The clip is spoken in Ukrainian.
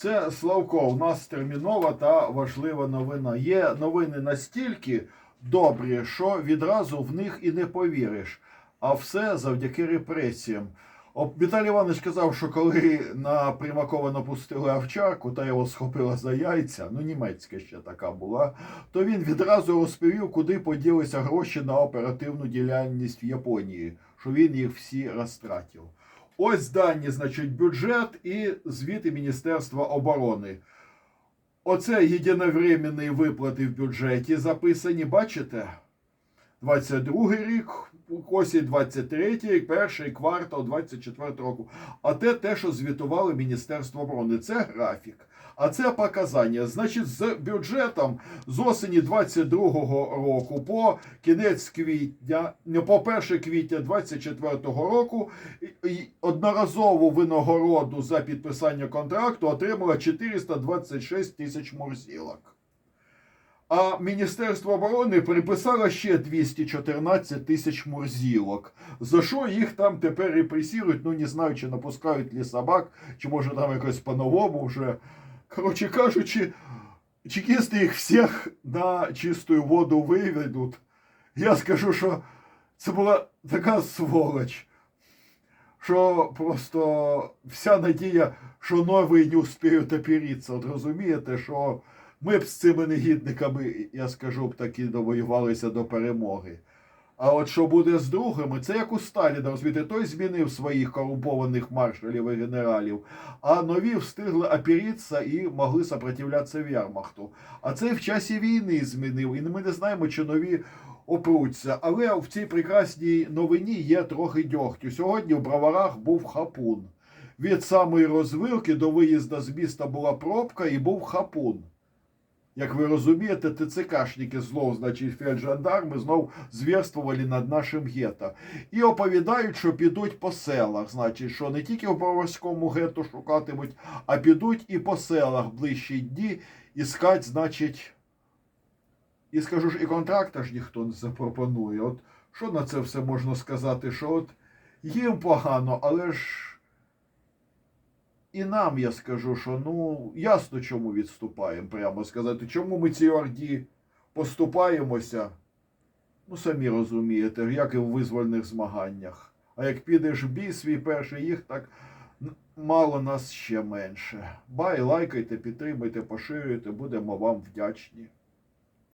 Це Славко. У нас термінова та важлива новина. Є новини настільки добрі, що відразу в них і не повіриш. А все завдяки репресіям. Віталій Іванович казав, що коли на Примакова напустили овчарку та його схопила за яйця, ну німецька ще така була, то він відразу розповів, куди поділися гроші на оперативну діяльність в Японії, що він їх всі розтратив. Ось дані, значить, бюджет і звіти Міністерства оборони. Оце єдиновременні виплати в бюджеті записані, бачите? 22 рік, осінь 23 рік, перший квартал 24 року. А те, те, що звітувало Міністерство оборони, це графік. А це показання. Значить, з бюджетом з осені 22 року по кінець квітня, по 1 квітня 24 року одноразову винагороду за підписання контракту отримала 426 тисяч морзілок. А Міністерство оборони приписало ще 214 тисяч морзілок. За що їх там тепер репресірують? Ну не знаю, чи напускають лі собак, чи може там якось по-новому вже. Коротше кажучи, чекісти їх всіх на чисту воду виведуть. Я скажу, що це була така сволоч, що просто вся надія, що нові не успіють оперіться. От розумієте, що ми б з цими негідниками, я скажу б таки, довоювалися до перемоги. А от що буде з другими, це як у Сталіна, розумієте, той змінив своїх корумпованих маршалів і генералів, а нові встигли опіритися і могли сопротивлятися Вермахту. А це в часі війни змінив, і ми не знаємо, чи нові опруться. Але в цій прекрасній новині є трохи дьогтю. Сьогодні в броварах був хапун. Від самої розвилки до виїзду з міста була пробка і був хапун. Як ви розумієте, ТЦКшники знов, значить, фельджандарми знов звірствували над нашим гетто. І оповідають, що підуть по селах. Значить, що не тільки в Броварському гетто шукатимуть, а підуть і по селах ближчі дні іскать, значить. І скажу ж, і контракта ж ніхто не запропонує. От що на це все можна сказати? Що от їм погано, але ж. І нам я скажу, що ну ясно, чому відступаємо, прямо сказати. Чому ми цій орді поступаємося? Ну, самі розумієте, як і в визвольних змаганнях. А як підеш в бій свій перший їх, так мало нас ще менше. Бай, лайкайте, підтримуйте, поширюйте, будемо вам вдячні.